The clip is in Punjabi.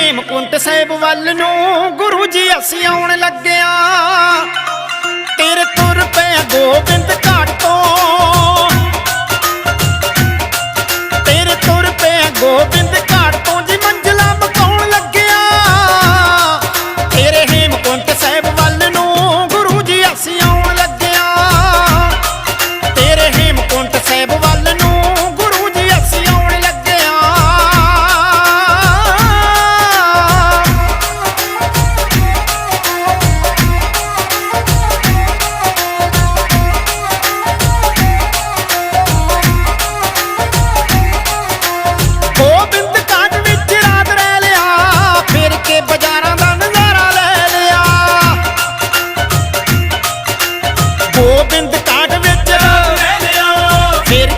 ਹੇਮਕੁੰਟ ਸਾਹਿਬ ਵੱਲ ਨੂੰ ਗੁਰੂ ਜੀ ਅਸੀਂ ਆਉਣ ਲੱਗਿਆ। ਤੇਰੇ ਤੁਰ ਪਏ ਗੋਬਿੰਦ ਘਾਟ ਤੋਂ। ਤੇਰੇ ਤੁਰ ਪਏ ਗੋਬਿੰਦ ਘਾਟ ਤੋਂ ਗੋਬਿੰਦ ਕਾਟ ਵਿੱਚ ਫੇਰ